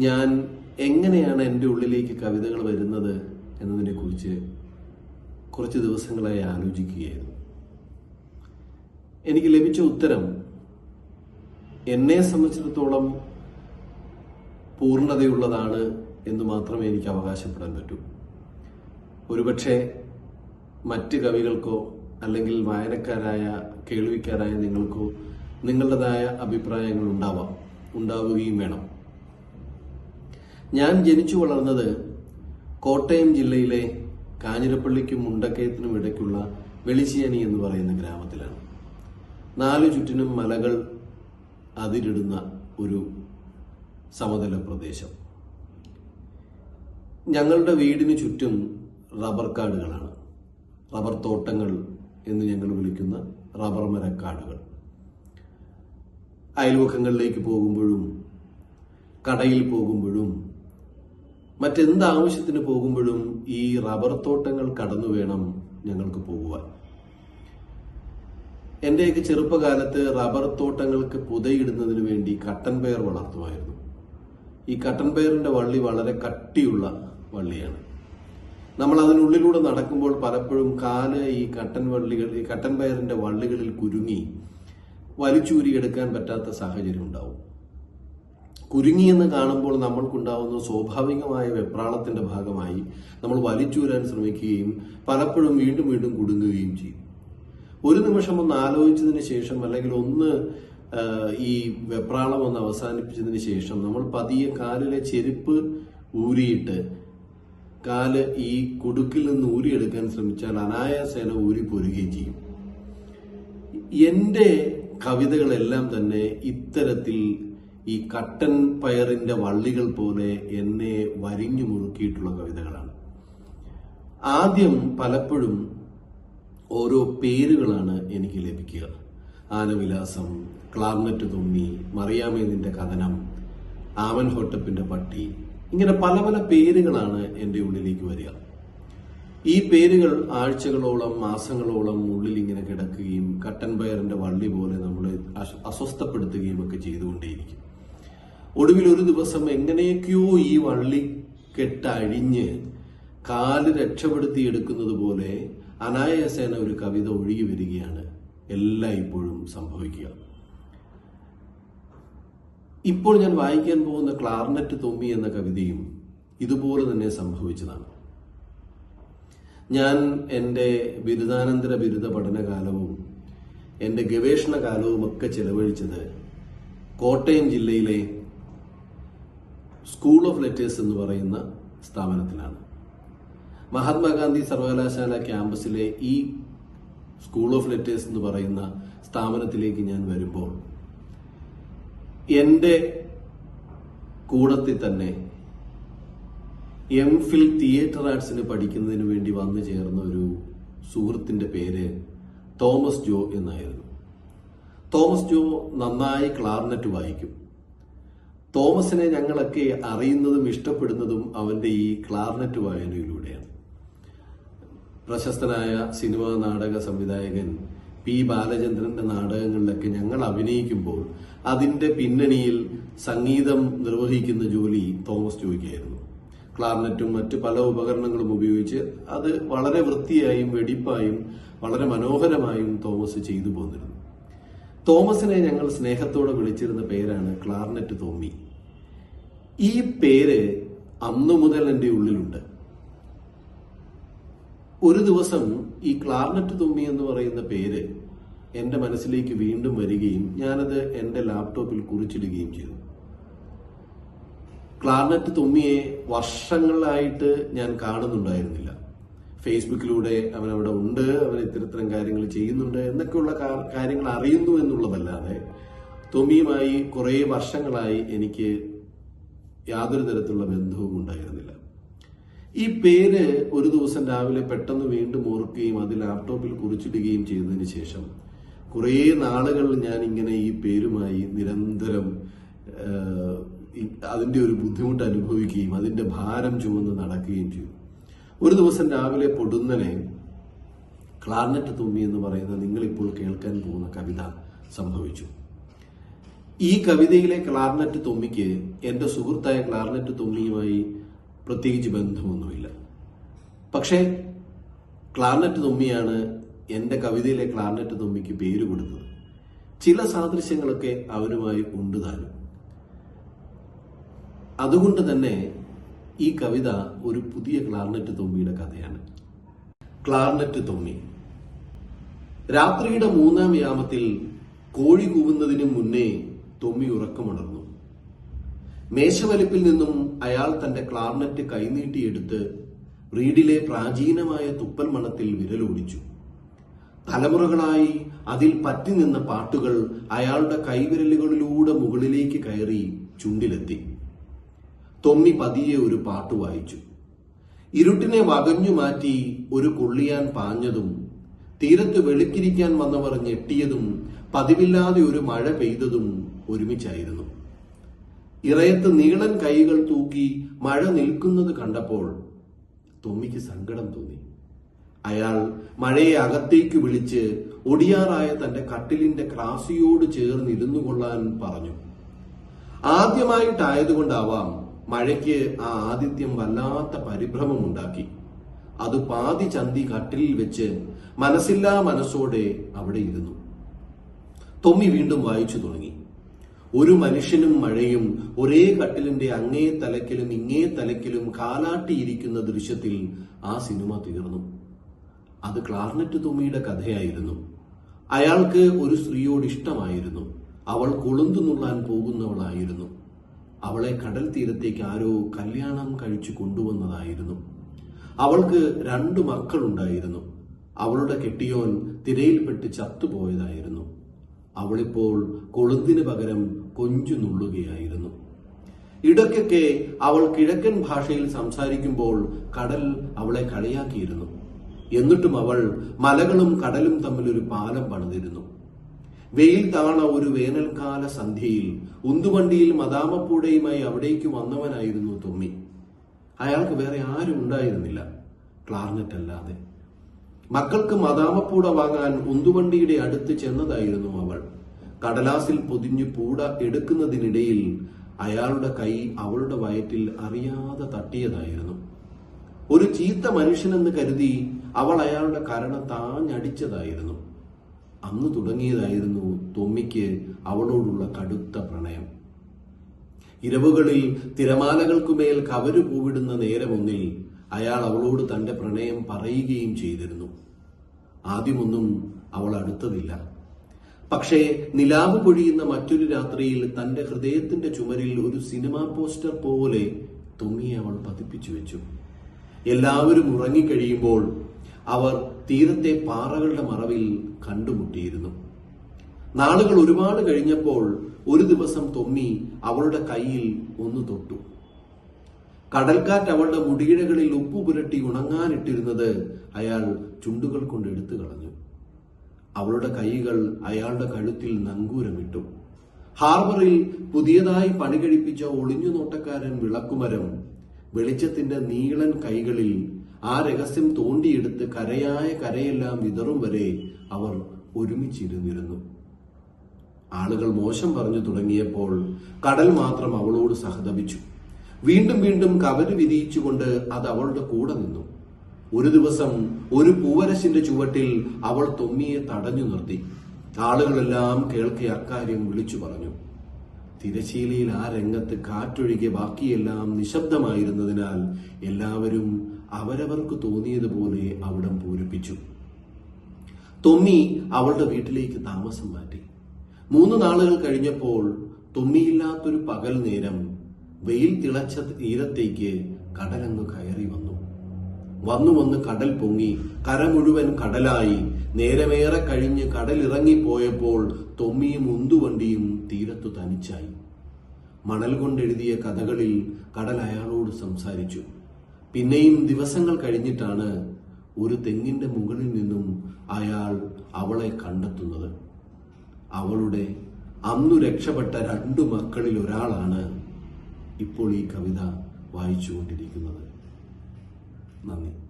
ഞാൻ എങ്ങനെയാണ് എന്റെ ഉള്ളിലേക്ക് കവിതകൾ വരുന്നത് എന്നതിനെ കുറിച്ച് കുറച്ച് ദിവസങ്ങളായി ആലോചിക്കുകയായിരുന്നു. എനിക്ക് ലഭിച്ച ഉത്തരം എന്നെ സംബന്ധിച്ചിടത്തോളം പൂർണതയുള്ളതാണ് എന്ന് മാത്രമേ എനിക്ക് അവകാശപ്പെടാൻ പറ്റൂ. ഒരുപക്ഷെ മറ്റ് കവികൾക്കോ അല്ലെങ്കിൽ വായനക്കാരായ കേൾവിക്കാരായ നിങ്ങൾക്കോ നിങ്ങളുടേതായ അഭിപ്രായങ്ങൾ ഉണ്ടാവാം ഉണ്ടാവുകയും വേണം. ഞാൻ ജനിച്ചു വളർന്നത് കോട്ടയം ജില്ലയിലെ കാഞ്ഞിരപ്പള്ളിക്കും മുണ്ടക്കയത്തിനും ഇടയ്ക്കുള്ള വെളിശ്ശേനി എന്ന് പറയുന്ന ഗ്രാമത്തിലാണ്. നാലു ചുറ്റിനും മലകൾ അതിരിടുന്ന ഒരു സമതല പ്രദേശം. ഞങ്ങളുടെ വീടിന് ചുറ്റും റബ്ബർ കാടുകളാണ്. റബ്ബർ തോട്ടങ്ങൾ എന്ന് ഞങ്ങൾ വിളിക്കുന്ന റബ്ബർ മരക്കാടുകൾ. അയൽവക്കങ്ങളിലേക്ക് പോകുമ്പോഴും കടയിൽ പോകുമ്പോഴും മറ്റെന്ത് ആവശ്യത്തിന് പോകുമ്പോഴും ഈ റബ്ബർ തോട്ടങ്ങൾ കടന്നു വേണം ഞങ്ങൾക്ക് പോകുവാൻ. എന്റെയൊക്കെ ചെറുപ്പകാലത്ത് റബ്ബർ തോട്ടങ്ങൾക്ക് പുതയിടുന്നതിന് വേണ്ടി കട്ടൻ പയർ വളർത്തുമായിരുന്നു. ഈ കട്ടൻ പയറിന്റെ വള്ളി വളരെ കട്ടിയുള്ള വള്ളിയാണ്. നമ്മൾ അതിനുള്ളിലൂടെ നടക്കുമ്പോൾ പലപ്പോഴും കാൽ ഈ കട്ടൻ വള്ളികൾ ഈ കട്ടൻ പയറിന്റെ വള്ളികളിൽ കുരുങ്ങി വലിച്ചൂരിയെടുക്കാൻ പറ്റാത്ത സാഹചര്യം ഉണ്ടാവും. കുരുങ്ങിയെന്ന് കാണുമ്പോൾ നമ്മൾക്കുണ്ടാവുന്ന സ്വാഭാവികമായ വെപ്രാളത്തിന്റെ ഭാഗമായി നമ്മൾ വലിച്ചൂരാൻ ശ്രമിക്കുകയും പലപ്പോഴും വീണ്ടും വീണ്ടും കുടുങ്ങുകയും ചെയ്യും. ഒരു നിമിഷം ഒന്ന് ആലോചിച്ചതിന് ശേഷം അല്ലെങ്കിൽ ഒന്ന് ഈ വെപ്രാളം ഒന്ന് അവസാനിപ്പിച്ചതിന് ശേഷം നമ്മൾ പതിയെ കാലിലെ ചെരുപ്പ് ഊരിയിട്ട് കാൽ ഈ കുടുക്കിൽ നിന്ന് ഊരിയെടുക്കാൻ ശ്രമിച്ചാൽ അനായാസേന ഊരി പോരുകയും ചെയ്യും. എന്റെ കവിതകളെല്ലാം തന്നെ ഇത്തരത്തിൽ ഈ കട്ടൻ പയറിന്റെ വള്ളികൾ പോലെ എന്നെ വരിഞ്ഞു മുറുക്കിയിട്ടുള്ള കവിതകളാണ്. ആദ്യം പലപ്പോഴും ഓരോ പേരുകളാണ് എനിക്ക് ലഭിക്കുക. ആനവിലാസം ക്ലാർനെറ്റ് തുമ്മി മറിയാമേതിന്റെ കഥനം ആമൻ ഹോട്ടപ്പിന്റെ പട്ടി ഇങ്ങനെ പല പല പേരുകളാണ് എന്റെ ഉള്ളിലേക്ക് വരിക. ഈ പേരുകൾ ആഴ്ചകളോളം മാസങ്ങളോളം ഉള്ളിൽ ഇങ്ങനെ കിടക്കുകയും കട്ടൻ പയറിന്റെ വള്ളി പോലെ നമ്മളെ അസ്വസ്ഥപ്പെടുത്തുകയും ഒക്കെ ചെയ്തുകൊണ്ടേയിരിക്കും. ഒടുവിൽ ഒരു ദിവസം എങ്ങനെയൊക്കെയോ ഈ വള്ളി കെട്ടഴിഞ്ഞ് കാൽ രക്ഷപ്പെടുത്തി എടുക്കുന്നത് പോലെ അനായാസേന ഒരു കവിത ഒഴുകി വരികയാണ് എല്ലാം ഇപ്പോഴും സംഭവിക്കുക. ഇപ്പോൾ ഞാൻ വായിക്കാൻ പോകുന്ന ക്ലാർനെറ്റ് തൊമ്മി എന്ന കവിതയും ഇതുപോലെ തന്നെ സംഭവിച്ചതാണ്. ഞാൻ എന്റെ ബിരുദാനന്തര ബിരുദ പഠനകാലവും എന്റെ ഗവേഷണ കാലവും ഒക്കെ ചെലവഴിച്ചത് കോട്ടയം ജില്ലയിലെ സ്കൂൾ ഓഫ് ലെറ്റേഴ്സ് എന്ന് പറയുന്ന സ്ഥാപനത്തിലാണ്. മഹാത്മാഗാന്ധി സർവകലാശാല ക്യാമ്പസിലെ ഈ സ്കൂൾ ഓഫ് ലെറ്റേഴ്സ് എന്ന് പറയുന്ന സ്ഥാപനത്തിലേക്ക് ഞാൻ വരുമ്പോൾ എന്റെ കൂടത്തിൽ തന്നെ എം ഫിൽ തിയേറ്റർ ആർട്സിന് പഠിക്കുന്നതിന് വേണ്ടി വന്നു ചേർന്ന ഒരു സുഹൃത്തിന്റെ പേര് തോമസ് ജോ എന്നായിരുന്നു. തോമസ് ജോ നന്നായി ക്ലാർനെറ്റ് വായിക്കും. തോമസിനെ ഞങ്ങളൊക്കെ അറിയുന്നതും ഇഷ്ടപ്പെടുന്നതും അവന്റെ ഈ ക്ലാർനെറ്റ് വായനയിലൂടെയാണ്. പ്രശസ്തനായ സിനിമാ നാടക സംവിധായകൻ പി ബാലചന്ദ്രന്റെ നാടകങ്ങളിലൊക്കെ ഞങ്ങൾ അഭിനയിക്കുമ്പോൾ അതിന്റെ പിന്നണിയിൽ സംഗീതം നിർവഹിക്കുന്ന ജോലി തോമസ് ജോയ്ക്കായിരുന്നു. ക്ലാർനെറ്റും മറ്റ് പല ഉപകരണങ്ങളും ഉപയോഗിച്ച് അത് വളരെ വൃത്തിയായും വെടിപ്പായും വളരെ മനോഹരമായും തോമസ് ചെയ്തു പോന്നിരുന്നു. തോമസിനെ ഞങ്ങൾ സ്നേഹത്തോടെ വിളിച്ചിരുന്ന പേരാണ് ക്ലാർനെറ്റ് തോമി ഈ പേര് അന്നു മുതൽ എന്റെ ഉള്ളിലുണ്ട്. ഒരു ദിവസം ഈ ക്ലാർനെറ്റ് തുമ്മി എന്ന് പറയുന്ന പേര് എന്റെ മനസ്സിലേക്ക് വീണ്ടും വരികയും ഞാനത് എന്റെ ലാപ്ടോപ്പിൽ കുറിച്ചിടുകയും ചെയ്തു. ക്ലാർനെറ്റ് തുമ്മിയെ വർഷങ്ങളായിട്ട് ഞാൻ കാണുന്നുണ്ടായിരുന്നില്ല. ഫേസ്ബുക്കിലൂടെ അവൻ അവിടെ ഉണ്ട് അവൻ ഇത്തരത്തരം കാര്യങ്ങൾ ചെയ്യുന്നുണ്ട് എന്നൊക്കെയുള്ള കാര്യങ്ങൾ അറിയുന്നു എന്നുള്ളതല്ലാതെ തൊമിയുമായി കുറേ വർഷങ്ങളായി എനിക്ക് യാതൊരു തരത്തിലുള്ള ബന്ധവും ഉണ്ടായിരുന്നില്ല. ഈ പേര് ഒരു ദിവസം രാവിലെ പെട്ടെന്ന് വീണ്ടും ഓർക്കുകയും അത് ലാപ്ടോപ്പിൽ കുറിച്ചിടുകയും ചെയ്തതിന് ശേഷം കുറേ നാളുകൾ ഞാൻ ഇങ്ങനെ ഈ പേരുമായി നിരന്തരം അതിന്റെ ഒരു ബുദ്ധിമുട്ട് അനുഭവിക്കുകയും അതിന്റെ ഭാരം ചുമന്ന് നടക്കുകയും ചെയ്തു. ഒരു ദിവസം രാവിലെ പൊടുന്നനെ ക്ലാർനെറ്റ് തുമ്മി എന്ന് പറയുന്ന നിങ്ങളിപ്പോൾ കേൾക്കാൻ പോകുന്ന കവിത സംഭവിച്ചു. ഈ കവിതയിലെ ക്ലാർനെറ്റ് തുമ്മിക്ക് എന്റെ സുഹൃത്തായ ക്ലാർനെറ്റ് തുമ്മിയുമായി പ്രത്യേകിച്ച് ബന്ധമൊന്നുമില്ല. പക്ഷേ ക്ലാർനെറ്റ് തുമ്മിയാണ് എന്റെ കവിതയിലെ ക്ലാർനെറ്റ് തുമ്മിക്ക് പേര് കൊടുത്തത്. ചില സാദൃശ്യങ്ങളൊക്കെ അവരുമായി ഉണ്ട് താനും. അതുകൊണ്ട് തന്നെ ഈ കവിത ഒരു പുതിയ ക്ലാർനെറ്റ് തൊമ്മിയുടെ കഥയാണ്. ക്ലാർനെറ്റ് തൊമ്മി. രാത്രിയുടെ മൂന്നാം യാമത്തിൽ കോഴി കൂവുന്നതിനു മുന്നേ തൊമ്മി ഉറക്കമുണർന്നു. മേശവലിപ്പിൽ നിന്നും അയാൾ തന്റെ ക്ലാർനെറ്റ് കൈനീട്ടിയെടുത്ത് റീഡിലെ പ്രാചീനമായ തുപ്പൽ മണത്തിൽ വിരലോടിച്ചു. തലമുറകളായി അതിൽ പറ്റി നിന്ന പാട്ടുകൾ അയാളുടെ കൈവിരലുകളിലൂടെ മുകളിലേക്ക് കയറി ചുണ്ടിലെത്തി. തൊമ്മി പതിയെ ഒരു പാട്ട് വായിച്ചു. ഇരുട്ടിനെ വകഞ്ഞു മാറ്റി ഒരു കൊള്ളിയാൻ പാഞ്ഞതും തീരത്ത് വെളുക്കിരിക്കാൻ വന്നവർ ഞെട്ടിയതും പതിവില്ലാതെ ഒരു മഴ പെയ്തതും ഒരുമിച്ചായിരുന്നു. ഇറയത്ത് നീളൻ കൈകൾ തൂക്കി മഴ നിൽക്കുന്നത് കണ്ടപ്പോൾ തൊമ്മിക്ക് സങ്കടം തോന്നി. അയാൾ മഴയെ അകത്തേക്ക് വിളിച്ച് ഒടിയാറായ തന്റെ കട്ടിലിന്റെ ക്രാസിയോട് ചേർന്നിരുന്നു കൊള്ളാൻ പറഞ്ഞു. ആദ്യമായിട്ടായതുകൊണ്ടാവാം മഴയ്ക്ക് ആ ആദിത്യം വല്ലാത്ത പരിഭ്രമമുണ്ടാക്കി. അത് പാതി ചന്തി കട്ടിലിൽ വെച്ച് മനസ്സില്ലാ മനസ്സോടെ അവിടെ ഇരുന്നു. തൊമ്മി വീണ്ടും വായിച്ചു തുടങ്ങി. ഒരു മനുഷ്യനും മഴയും ഒരേ കട്ടിലിന്റെ അങ്ങേ തലക്കിലും ഇങ്ങേ തലക്കിലും കാലാട്ടിയിരിക്കുന്ന ദൃശ്യത്തിൽ ആ സിനിമ തീർന്നു. അത് ക്ലാർനെറ്റ് തൊമ്മിയുടെ കഥയായിരുന്നു. അയാൾക്ക് ഒരു സ്ത്രീയോട് ഇഷ്ടമായിരുന്നു. അവൾ കൊളുന്തു നുള്ളാൻ പോകുന്നവളായിരുന്നു. അവളെ കടൽ തീരത്തേക്ക് ആരോ കല്യാണം കഴിച്ചു കൊണ്ടുവന്നതായിരുന്നു. അവൾക്ക് രണ്ടു മക്കളുണ്ടായിരുന്നു. അവളുടെ കെട്ടിയോൻ തിരയിൽപ്പെട്ട് ചത്തുപോയതായിരുന്നു. അവളിപ്പോൾ കൊളുന്തിന് പകരം കൊഞ്ചു നുള്ളുകയായിരുന്നു. ഇടയ്ക്കൊക്കെ അവൾ കിഴക്കൻ ഭാഷയിൽ സംസാരിക്കുമ്പോൾ കടൽ അവളെ കളിയാക്കിയിരുന്നു. എന്നിട്ടും അവൾ മലകളും കടലും തമ്മിൽ ഒരു പാലം പണിതിരുന്നു. വെയിൽ താണ ഒരു വേനൽക്കാല സന്ധ്യയിൽ ഉന്തുവണ്ടിയിൽ മദാമപ്പൂടയുമായി അവിടേക്ക് വന്നവനായിരുന്നു തൊമ്മി. അയാൾക്ക് വേറെ ആരും ഉണ്ടായിരുന്നില്ല. ക്ലാർനെറ്റ് അല്ലാതെ. മക്കൾക്ക് മദാമപ്പൂട വാങ്ങാൻ ഉന്തുവണ്ടിയുടെ അടുത്ത് ചെന്നതായിരുന്നു അവൾ. കടലാസിൽ പൊതിഞ്ഞു പൂട എടുക്കുന്നതിനിടയിൽ അയാളുടെ കൈ അവളുടെ വയറ്റിൽ അറിയാതെ തട്ടിയതായിരുന്നു. ഒരു ചീത്ത മനുഷ്യനെന്ന് കരുതി അവൾ അയാളുടെ കരണ താഞ്ഞടിച്ചതായിരുന്നു. അന്ന് തുടങ്ങിയതായിരുന്നു തൊമ്മിക്ക് അവളോടുള്ള കടുത്ത പ്രണയം. ഇരവുകളിൽ തിരമാലകൾക്കുമേൽ കവരു പൂവിടുന്ന നേരമൊന്നിൽ അയാൾ അവളോട് തന്റെ പ്രണയം പറയുകയും ചെയ്തിരുന്നു. ആദ്യമൊന്നും അവൾ അടുത്തതില്ല. പക്ഷേ നിലാവ് പൊഴിയുന്ന മറ്റൊരു രാത്രിയിൽ തന്റെ ഹൃദയത്തിന്റെ ചുമരിൽ ഒരു സിനിമാ പോസ്റ്റർ പോലെ തുമ്മിയെ അവൾ പതിപ്പിച്ചു വെച്ചു. എല്ലാവരും ഉറങ്ങിക്കഴിയുമ്പോൾ അവർ തീരത്തെ പാറകളുടെ മറവിൽ കണ്ടുമുട്ടിയിരുന്നു. നാളുകൾ ഒരുപാട് കഴിഞ്ഞപ്പോൾ ഒരു ദിവസം തൊമ്മി അവളുടെ കയ്യിൽ ഒന്ന് തൊട്ടു. കടൽക്കാറ്റ് അവളുടെ മുടിയിഴകളിൽ ഉപ്പു പുരട്ടി ഉണങ്ങാനിട്ടിരുന്നത് അയാൾ ചുണ്ടുകൾ കൊണ്ട് എടുത്തു കളഞ്ഞു. അവളുടെ കൈകൾ അയാളുടെ കഴുത്തിൽ നങ്കൂരമിട്ടു. ഹാർബറിൽ പുതിയതായി പണി കഴിപ്പിച്ച ഒളിഞ്ഞു നോട്ടക്കാരൻ വിളക്കുമരം വെളിച്ചത്തിന്റെ നീളൻ കൈകളിൽ ആ രഹസ്യം തോണ്ടിയെടുത്ത് കരയായ കരയെല്ലാം വിതറും വരെ അവർ ഒരുമിച്ചിരുന്നിരുന്നു. ആളുകൾ മോശം പറഞ്ഞു തുടങ്ങിയപ്പോൾ കടൽ മാത്രം അവളോട് സഹതപിച്ചു. വീണ്ടും വീണ്ടും കവര് വിരിയിച്ചുകൊണ്ട് അത് അവളുടെ കൂടെ നിന്നു. ഒരു ദിവസം ഒരു പൂവരശിന്റെ ചുവട്ടിൽ അവൾ തൊമ്മിയെ തടഞ്ഞു നിർത്തി. ആളുകളെല്ലാം കേൾക്കെ അക്കാര്യം വിളിച്ചു പറഞ്ഞു. തിരശീലയിൽ ആ രംഗത്ത് കാറ്റൊഴികെ ബാക്കിയെല്ലാം നിശബ്ദമായിരുന്നതിനാൽ എല്ലാവരും അവരവർക്ക് തോന്നിയതുപോലെ അവിടം പൂരിപ്പിച്ചു. തൊമ്മി അവളുടെ വീട്ടിലേക്ക് താമസം മാറ്റി. മൂന്ന് നാളുകൾ കഴിഞ്ഞപ്പോൾ തൊമ്മിയില്ലാത്തൊരു പകൽ നേരം വെയിൽ തിളച്ച തീരത്തേക്ക് കടലങ്ങ് കയറി വന്നു. വന്നു വന്ന് കടൽ പൊങ്ങി കര മുഴുവൻ കടലായി. നേരമേറെ കഴിഞ്ഞ് കടലിറങ്ങിപ്പോയപ്പോൾ തൊമ്മിയും ഉന്തുവണ്ടിയും തീരത്തു തനിച്ചായി. മണൽ കൊണ്ടെഴുതിയ കഥകളിൽ കടൽ അയാളോട് സംസാരിച്ചു. പിന്നെയും ദിവസങ്ങൾ കഴിഞ്ഞിട്ടാണ് ഒരു തെങ്ങിന്റെ മുകളിൽ നിന്നും അയാൾ അവളെ കണ്ടെത്തുന്നത്. അവളുടെ അന്നു രക്ഷപ്പെട്ട രണ്ടു മക്കളിൽ ഒരാളാണ് ഇപ്പോൾ ഈ കവിത വായിച്ചുകൊണ്ടിരിക്കുന്നത്. നന്ദി.